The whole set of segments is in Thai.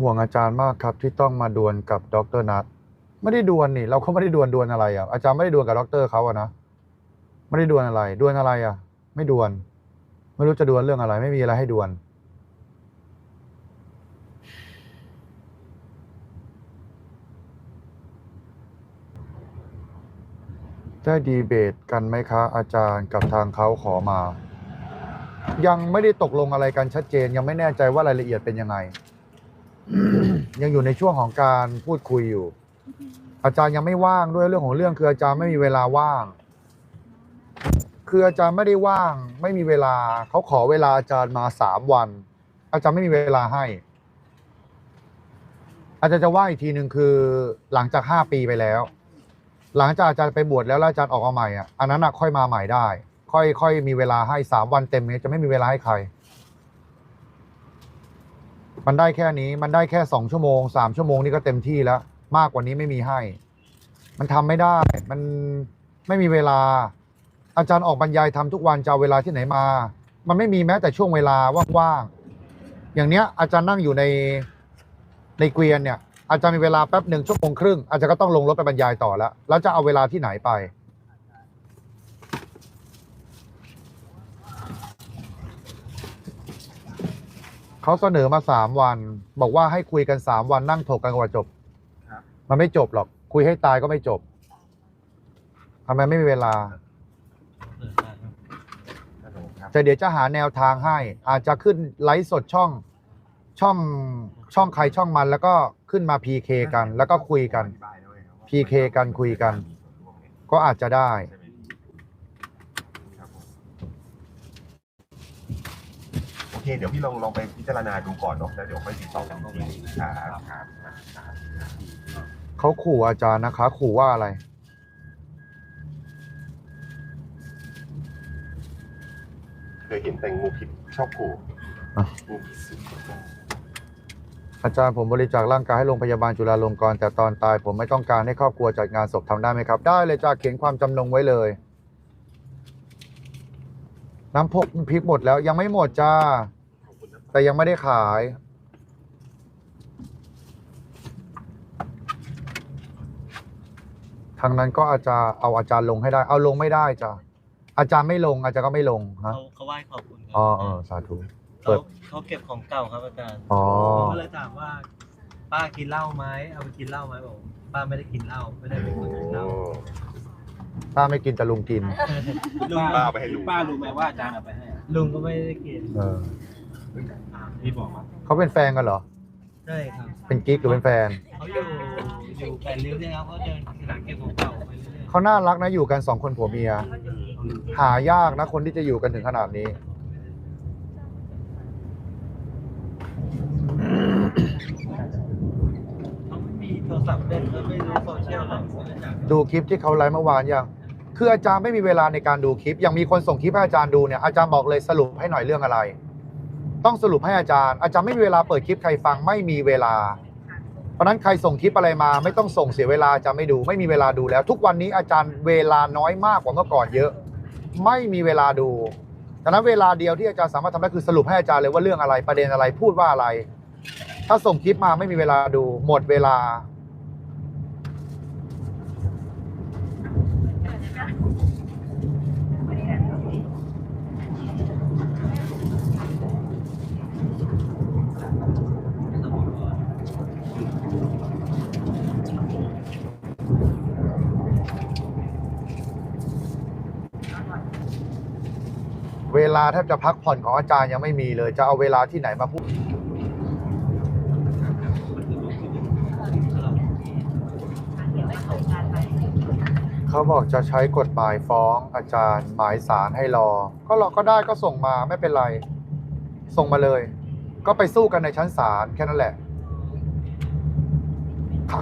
ห่วงอาจารย์มากครับที่ต้องมาดวลกับดรนัทไม่ได้ดวลนี่ เราก็ไม่ได้ดวลดวลอะไรอะอาจารย์ไม่ได้ดวลกับดรเขาอะนะไม่ได้ดวลอะไรดวลอะไรอะ ไม่ดวลไม่รู้จะดวลเรื่องอะไร ไม่มีอะไรให้ดวลได้ดีเบตกันไหมคะ อาจารย์กับทางเขาขอมา ยังไม่ได้ตกลงอะไรกันชัดเจน ยังไม่แน่ใจว่ารายละเอียดเป็นยังไง ยังอยู่ในช่วงของการพูดคุยอยู่ อาจารย์ยังไม่ว่างด้วยเรื่องของเรื่องคืออาจารย์ไม่มีเวลาว่าง คืออาจารย์ไม่ได้ว่าง ไม่มีเวลาเขาขอเวลาอาจารย์มาสามวัน อาจารย์ไม่มีเวลาให้ อาจารย์จะว่าอีกทีหนึ่งคือหลังจากห้าปีไปแล้ว หลังจากอาจารย์ไปบวชแล้วอาจารย์ออกมาใหม่อะอันนั้นค่อยมาใหม่ได้ ค่อยค่อยมีเวลาให้สามวันเต็มเนี้ยจะไม่มีเวลาให้ใคร มันได้แค่นี้มันได้แค่สองชั่วโมงสามชั่วโมงนี่ก็เต็มที่แล้ว มากกว่านี้ไม่มีให้ มันทำไม่ได้มันไม่มีเวลา อาจารย์ออกบรรยายทำทุกวันจะเเวลาที่ไหนมา มันไม่มีแม้แต่ช่วงเวลาว่างๆอย่างเนี้ย อาจารย์นั่งอยู่ในในเกวียนเนี่ยอาจารย์มีเวลาแป๊บหนึ่งชั่วโมงครึ่งอาจารย์ก็ต้องลงรถไปบรรยายต่อแล้วแล้วจะเอาเวลาที่ไหนไป เขาเสนอมาสามวัน บอกว่าให้คุยกันสามวันนั่งถกกันกว่าจบครับมันไม่จบหรอก คุยให้ตายก็ไม่จบทำไมไม่มีเวลาฮัลโหลครับแต่เดี๋ยวจะหาแนวทางให้ อาจจะขึ้นไลฟ์สดช่องช่องช่องใครช่องมัน แล้วก็ขึ้นมา PK กัน แล้วก็คุยกันอธิบายด้วยครับว่า PK กันคุยกัน ก็อาจจะได้ ใช่ไหมครับผมโอ เคเดี๋ยวพี่ลองลองไปพิจารณาดูก่อนเนาะแล้วเดี๋ยวค่อยติดต่อกันอีกทีหนึงครับครับครับเขาขู่อาจารย์นะคะ ขู่ว่าอะไร เคยเห็นแต่งูพิษชอบขู่อะ งูพิษอาจารย์ผมบริจาคร่างกายให้โรงพยาบาลจุฬาลงกรณ์แต่ตอนตายผมไม่ต้องการให้ครอบครัวจัดงานศพทำได้ไหมครับ ได้เลยจ้าเขียนความจำนงไว้เลย น้ำพกพริกหมดแล้วยังไม่หมดจ้าขอบคุณนะแต่ยังไม่ได้ขาย ทางนั้นก็อาจจะเอาอาจารย์ลงให้ได้ เอาลงไม่ได้จ้ะอาจารย์ไม่ลง อาจารย์ก็ไม่ลงฮะเขาเขาไหว้ขอบคุณครัอ๋อเออสาธุเปิเขาดเขาเก็บของเก่าครับอาจารย์อ๋อผมก็เลยถามว่า ป้ากินเหล้าไหมเอาไปกินเหล้าไหมบอกป้าไม่ได้กินเหล้าไม่ได้เป็นคนกินเหล้า ป้าไม่กินแต่ลุงกิน ลุงป้าเอาไปให้ลุง ป้ารู้ไหมว่าอาจารย์เอาไปให้อะลุงก็ไม่ได้กินเออพี่บอกว่าเขาเป็นแฟนกันเหรอ ใช่ครับเป็นกิ๊กหรือเป็นแฟน เขาอยู่อยู่แปดริ้วเนี่ยครับเขาเดินหลังเก็บของเก่าไปเรื่อยเขาน่ารักนะอยู่กันสองคนผัวเมีย หายากนะคนที่จะอยู่กันถึงขนาดนี้ ๆเขา ไม่มีโทรศัพท์เล่นเขาไม่รู้โซเชียลหรอกอยดูคลิปที่เขาไลฟ์เมื่อวานยัง คืออาจารย์ไม่มีเวลาในการดูคลิป ยังมีคนส่งคลิปให้อาจารย์ดูเนี่ย อาจารย์บอกเลยสรุปให้หน่อยเรื่องอะไร ต้องสรุปให้อาจารย์ อาจารย์ไม่มีเวลาเปิดคลิปใครฟังไม่มีเวลา เพราะฉะนั้นใครส่งคลิปอะไรมา ไม่ต้องส่งเสียเวลาอาจารย์ไม่ดู ไม่มีเวลาดูแล้ว ทุกวันนี้อาจารย์เวลาน้อยมากกว่าเมื่อก่อนเยอะ ไม่มีเวลาดูดังนั้นเวลาเดียวที่อาจารย์สามารถทำได้คือสรุปให้อาจารย์เลยว่าเรื่องอะไรประเด็นอะไรพูดว่าอะไร ถ้าส่งคลิปมาไม่มีเวลาดูหมดเวลา เวลาแทบจะพักผ่อนของอาจารย์ยังไม่มีเลย จะเอาเวลาที่ไหนมาพูดเขาบอกจะใช้กฎหมายฟ้องอาจารย์หมายสารให้รอ ก็รอก็ได้ก็ส่งมาไม่เป็นไร ส่งมาเลย ก็ไปสู้กันในชั้นศาลแค่นั้นแหละ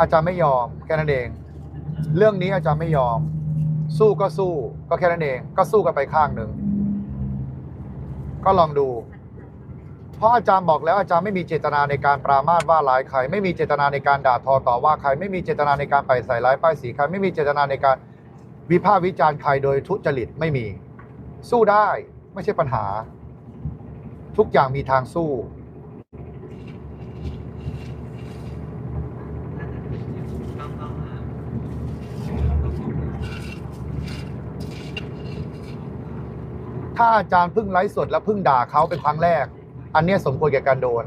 อาจารย์ไม่ยอมแค่นั้นเอง เรื่องนี้อาจารย์ไม่ยอม สู้ก็สู้ ก็แค่นั้นเอง ก็สู้กันไปข้างหนึ่ง ก็ลองดู เพราะอาจารย์บอกแล้วอาจารย์ไม่มีเจตนาในการปรามาสว่าร้ายใคร ไม่มีเจตนาในการด่าทอต่อว่าใคร ไม่มีเจตนาในการไปใส่ร้ายป้ายสีใครไม่มีเจตนาในการวิพากษ์วิจารณ์ใครโดยทุจริตไม่มี สู้ได้ไม่ใช่ปัญหา ทุกอย่างมีทางสู้ ถ้าอาจารย์เพิ่งไลฟ์สดแล้วเพิ่งด่าเขาเป็นครั้งแรก อันเนี้ยสมควรแก่การโดน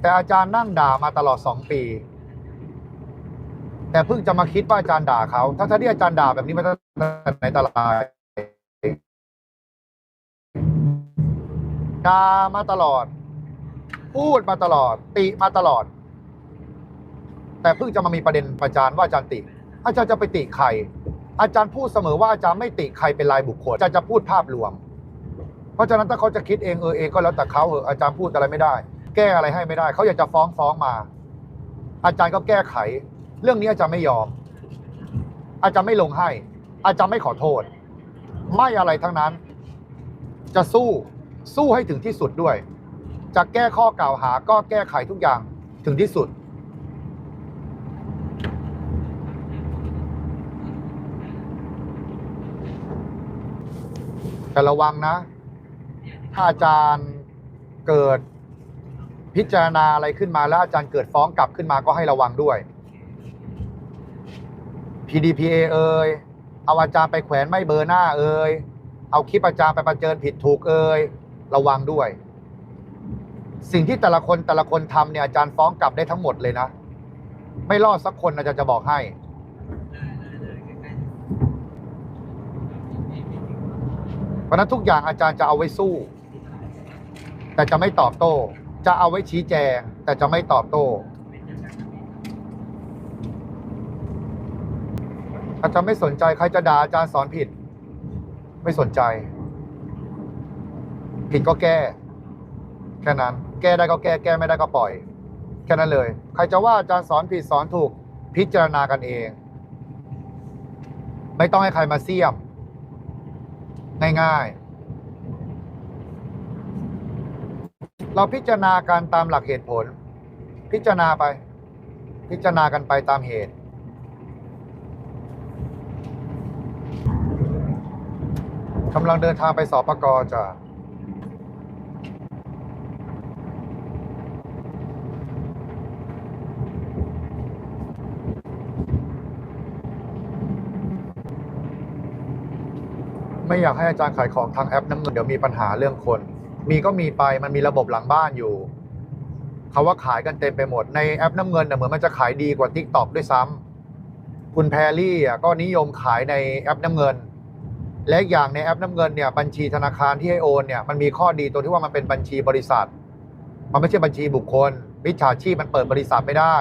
แต่อาจารย์นั่งด่ามาตลอดสองปี แต่เพิ่งจะมาคิดว่าอาจารย์ด่าเขาถ้าที่อาจารย์ด่าแบบนี้มาตั้งแต่ไหนต่ไรด่ามาตลอด พูดมาตลอด ติมาตลอด แต่เพิ่งจะมามีประเด็นประจานว่าอาจารย์ติ อาจารย์จะไปติใครอาจารย์พูดเสมอว่าอาจารย์ไม่ติใครเป็นรายบุคคลอาจารย์จะพูดภาพรวม เพราะฉะนั้นถ้าเขาจะคิดเองเออเองก็แล้วแต่เขาเหอะอาจารย์พูดอะไรไม่ได้ แก้อะไรให้ไม่ได้เขาอยากจะฟ้องฟ้องมา อาจารย์ก็แก้ไข เรื่องนี้อาจารย์ไม่ยอม อาจารย์ไม่ลงให้ อาจารย์ไม่ขอโทษ ไม่อะไรทั้งนั้น จะสู้สู้ให้ถึงที่สุดด้วย จะแก้ข้อกล่าวหาก็แก้ไขทุกอย่างถึงที่สุดแต่ระวังนะ ถ้าอาจารย์เกิดพิจารณาอะไรขึ้นมาแล้วอาจารย์เกิดฟ้องกลับขึ้นมาก็ให้ระวังด้วย PDPA เอ่ยเอาอาจารย์ไปแขวนไม่เบอร์หน้าเอ่ยเอาคลิปอาจารย์ไปประเจิญผิดถูกเอ่ยระวังด้วย สิ่งที่แต่ละคนแต่ละคนทำเนี่ยอาจารย์ฟ้องกลับได้ทั้งหมดเลยนะ ไม่รอดสักคนอาจารย์จะบอกให้เพราะฉะนั้นทุกอย่างอาจารย์จะเอาไว้สู้ แต่จะไม่ตอบโต้ จะเอาไว้ชี้แจง แต่จะไม่ตอบโต้อาจารย์ไม่สนใจใครจะด่าอาจารย์สอนผิด ไม่สนใจ ผิดก็แก้ แค่นั้น แก้ได้ก็แก้แก้ไม่ได้ก็ปล่อย แค่นั้นเลย ใครจะว่าอาจารย์สอนผิดสอนถูก พิจารณากันเอง ไม่ต้องให้ใครมาเสี่ยม ง่ายๆ เราพิจารณาการตามหลักเหตุผล พิจารณาไป พิจารณากันไปตามเหตุ กำลังเดินทางไปสอบประกอจ้ะไม่อยากให้อาจารย์ขายของทางแอปน้ำเงินเดี๋ยวมีปัญหาเรื่องคน มีก็มีไปมันมีระบบหลังบ้านอยู่เขาว่าขายกันเต็มไปหมดในแอปน้ำเงินเน่ยเหมือนมันจะขายดีกว่า t ิ k t o k ด้วยซ้ำคุณแพรรี่อะก็นิยมขายในแอปน้ำเงิน และอย่างในแอปน้ำเงินเนี่ยบัญชีธนาคารที่ให้โอนเนี่ยมันมีข้อดีตรงที่ว่ามันเป็นบัญชีบริษัท มันไม่ใช่บัญชีบุคคลมิจฉาชีพมันเปิดบริษัทไม่ได้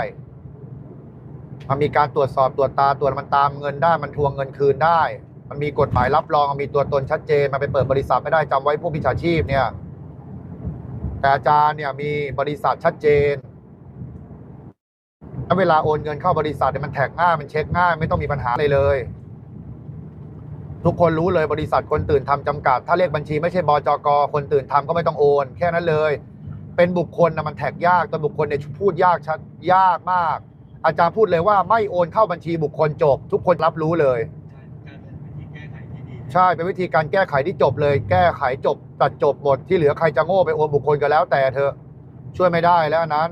มันมีการตรวจสอบตรวจตาตรวจมันตามเงินได้มันทวงเงินคืนได้ มันมีกฎหมายรับรองมีตัวตนชัดเจนมันไปเปิดบริษัทไม่ได้จำไว้พวกมิจฉาชีพเนี่ย แต่อาจารย์เนี่ยมีบริษัทชัดเจนแล้วเวลาโอนเงินเข้าบริษัทเนี่ยมันแท็กง่ายมันเช็คง่ายไม่ต้องมีปัญหาอะไรเลย ทุกคนรู้เลยบริษัทคนตื่นทำจำกัด ถ้าเลขบัญชีไม่ใช่บจกคนตื่นทำก็ไม่ต้องโอน แค่นั้นเลย เป็นบุคคลนะมันแท็กยากตัวบุคคลเนี่ยพูดยากชัดยากมาก อาจารย์พูดเลยว่าไม่โอนเข้าบัญชีบุคคลจบ ทุกคนรับรู้เลย ใช่เป็นวิธีการแก้ไขที่จบเลย แก้ไขจบ ตัดจบหมดที่เหลือใครจะโง่ไปโอนบุคคลก็แล้วแต่เธอช่วยไม่ได้แล้วอันนั้น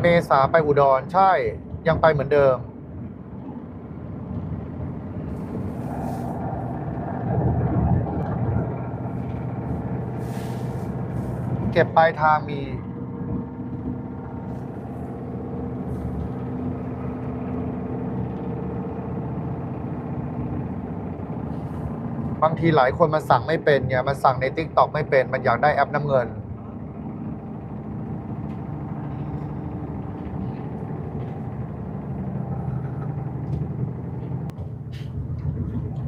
เมษาไปอุดรใช่ยังไปเหมือนเดิมเก็บปลายทางมี บางทีหลายคนมันสั่งไม่เป็นเนี่ยมันสั่งใน t ิ k t o k ไม่เป็น มันอยากได้แอปน้ำเงิน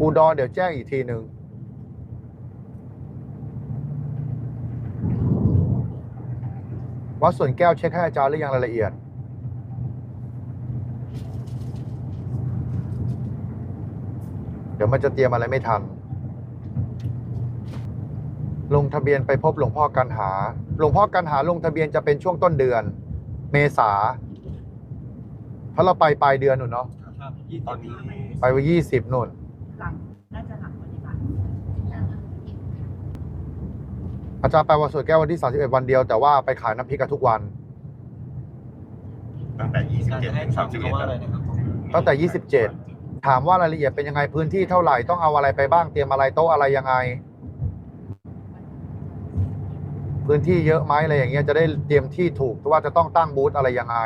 อุดรเดี๋ยวแจ้งอีกทีหนึ่งวัดส่วนแก้วเช็คให้อาจารย์หรือยังรายละเอียดเดี๋ยวมันจะเตรียมอะไรไม่ทัน ลงทะเบียนไปพบหลวงพ่อกันหา หลวงพ่อกันหาลงทะเบียนจะเป็นช่วงต้นเดือน เมษาเพราะเราไปปลายเดือนหนุนเนาะครับยี่ตอนนี้ไปวันยี่สิบนุ่นหลังน่าจะหลังปฏิบัติอาจารย์ไปวันสวนแก้ววันที่31วันเดียวแต่ว่าไปขายน้ำพริกกันทุกวัน ตั้งแต่การจะให้27ถึงทำเขาว่าอะไร31นะครับผมตั้งแต่27ถามว่ารายละเอียดเป็นยังไงพื้นที่เท่าไหร่ต้องเอาอะไรไปบ้างเตรียมอะไรโต๊ะอะไรยังไง พื้นที่เยอะไหมอะไรอย่างเงี้ยจะได้เตรียมที่ถูกว่าจะต้องตั้งบูธอะไรยังไง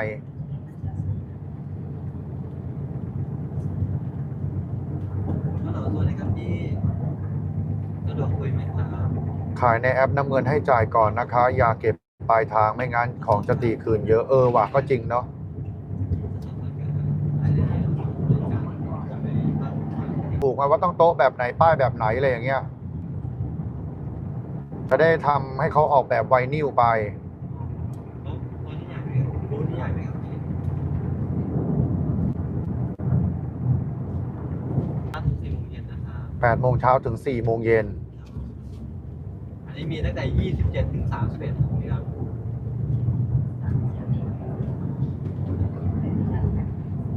ขายในแอปน้ำเงินให้จ่ายก่อนนะคะ อย่าเก็บปลายทางไม่งั้นของจะตีคืนเยอะเออว่ะก็จริงเนาะถูกไหมว่าต้องโต๊ะแบบไหนป้ายแบบไหนอะไรอย่างเงี้ย จะได้ทำให้เขาออกแบบไวนิลไปโต๊ะโต๊ะนี่ใหญ่ไหมครับบูธนี่ใหญ่ไหมครับพี่ห้าถึงสี่โมงเย็นนะครับ8 โมงเช้าถึง 4 โมงเย็น อันนี้มีตั้งแต่ 27 ถึง 31ครับ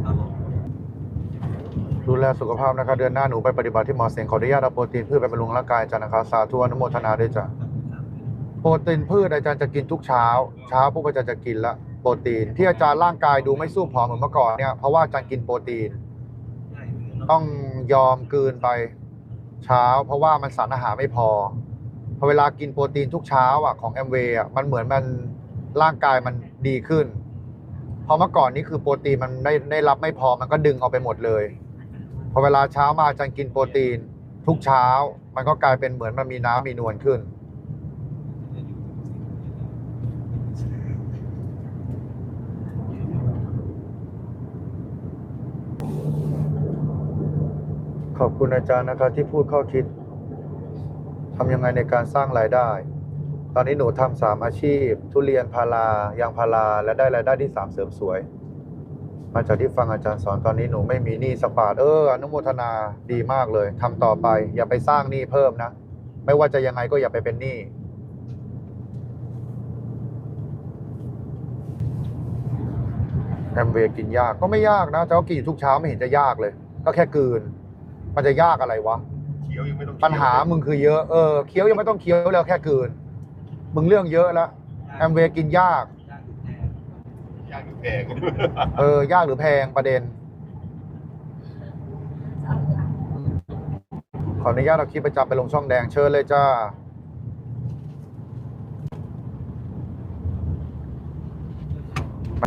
ครับผมดูแลสุขภาพนะคะ เดือนหน้าหนูไปปฏิบัติที่หมอเสงขออนุญาตเอาโปรตีนพืชไปบำรุงร่างกายอาจารย์นะคะ สาธุอนุโมทนาด้วยจ้ะ โปรตีนพืชอาจารย์จะกินทุกเช้า เช้าปุ๊บอาจารย์จะกินละโปรตีน ที่อาจารย์ร่างกายดูไม่สู้ผอมเหมือนเมื่อก่อนเนี่ยเพราะว่าอาจารย์กินโปรตีน ต้องยอมกลืนไปเช้า เพราะว่ามันสารอาหารไม่พอพอเวลากินโปรตีนทุกเช้าอะของแอมเวย์อะมันเหมือนมันร่างกายมันดีขึ้นพราะเมื่อก่อนนี้คือโปรตีนมันได้ได้รับไม่พอมันก็ดึงเอาไปหมดเลยพอเวลาเช้ามาอาจารย์กินโปรตีน ทุกเช้า มันก็กลายเป็นเหมือนมันมีน้ำมีนวลขึ้น ขอบคุณอาจารย์นะครับที่พูดข้อคิดทำยังไงในการสร้างรายได้ ตอนนี้หนูทำสามอาชีพ ทุเรียนพารายางพาราและได้รายได้ที่สามเสริมสวย มาจากที่ฟังอาจารย์สอนตอนนี้หนูไม่มีหนี้สกบาทเอออนุโมทนาดีมากเลยทำต่อไป อย่าไปสร้างหนี้เพิ่มนะ ไม่ว่าจะยังไงก็อย่าไปเป็นหนี้แอมเวย์กินยากก็ไม่ยากนะแต่ว่ากินอยู่ทุกเช้าไม่เห็นจะยากเลย ก็แค่กืน มันจะยากอะไรวะ เคี้ยวยังไม่ต้องปัญหามึงคือเยอะ เออเคี้ยวยังไม่ต้องเคี้ยวแล้วแค่กลืน มึงเรื่องเยอะแล้วแอมเวย์กินยาก ยากอยู่แพงยากอยู่แพงเออยากหรือแพงประเด็น ขออนุญาตเอาคลิปประจำไปลงช่องแดงเชิญเลยจ้า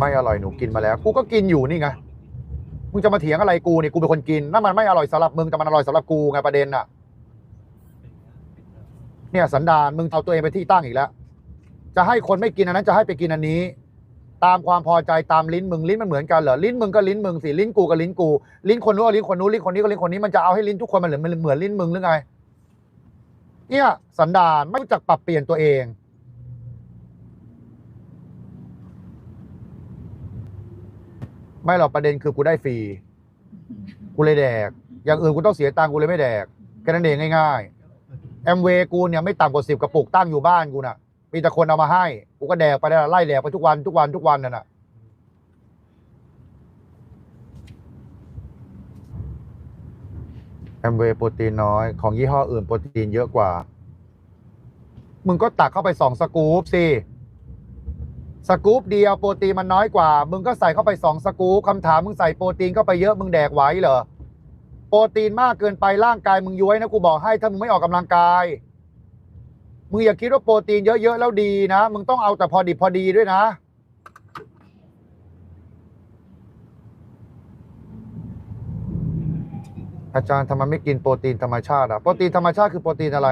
ไม่อร่อยหนูกินมาแล้ว กูก็กินอยู่นี่ไง มึงจะมาเถียงอะไรกูเนี่ยกูเป็นคนกินนั่นมันไม่อร่อยสำหรับมึงแต่มันอร่อยสำหรับกูไงประเด็นน่ะ เนี่ยสันดานมึงเอาตัวเองไปที่ตั้งอีกแล้ว จะให้คนไม่กินอันนั้นจะให้ไปกินอันนี้ ตามความพอใจตามลิ้นมึงลิ้นมันเหมือนกันเหรอลิ้นมึงก็ลิ้นมึงสิลิ้นกูก็ลิ้นกู ลิ้นคนนู้นก็ลิ้นคนนู้นลิ้นคนนี้ก็ลิ้นคนนี้มันจะเอาให้ลิ้นทุกคนมันเหมือนมันเหมือนลิ้นมึงหรือไงเนี่ยสันดานไม่รู้จักปรับเปลี่ยนตัวเอง ไม่หรอกประเด็นคือกูได้ฟรีกูเลยแดก อย่างอื่นกูต้องเสียตังค์กูเลยไม่แดกแค่นั้นเองง่ายๆแอมเวกูเนี่ยไม่ต่ำกว่าสิบกระปุกตั้งอยู่บ้านกูน่ะ มีแต่คนเอามาให้ กูก็แดกไปได้ไล่แดกไปทุกวันทุกวันทุกวันนั่นน่ะแอมเวโปรตีนน้อย ของยี่ห้ออื่นโปรตีนเยอะกว่า มึงก็ตักเข้าไปสองสกู๊ปสิ สกู๊ปเดียวโปรตีนมันน้อยกว่า มึงก็ใส่เข้าไปสองสกู๊ปคำถามมึงใส่โปรตีนเข้าไปเยอะมึงแดกไหวเหรอโปรตีนมากเกินไปร่างกายมึงย้วยนะกูบอกให้ถ้ามึงไม่ออกกำลังกายมึงอย่าคิดว่าโปรตีนเยอะๆแล้วดีนะมึงต้องเอาแต่พอดิบพอดีด้วยนะ อาจารย์ทำไมไม่กินโปรตีนธรรมชาติอะโปรตีนธรรมชาติคือโปรตีนอะไร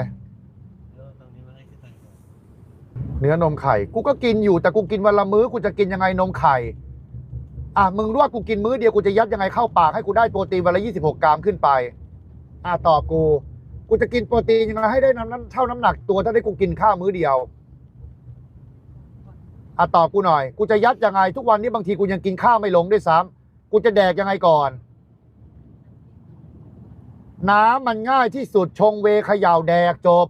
แล้วตรงนี้มันให้ขึ้นไปก่อน เนื้อนมไข่ กูก็กินอยู่แต่กูกินวันละมื้อกูจะกินยังไงนมไข่ อะมึงรู้ว่ากูกินมื้อเดียวกูจะยัดยังไงเข้าปากให้กูได้โปรตีนวันละ26กกรัมขึ้นไป อะตอบกู กูจะกินโปรตีนยังไงให้ได้น้ำน้ำเท่าน้ำหนักตัวถ้าได้กูกินข้าวมื้อเดียวอะตอบกูหน่อย กูจะยัดยังไง ทุกวันนี้บางทีกูยังกินข้าวไม่ลงด้วยซ้ำกูจะแดกยังไงก่อน น้ำมันง่ายที่สุดชงเวเขย่าแดกจบ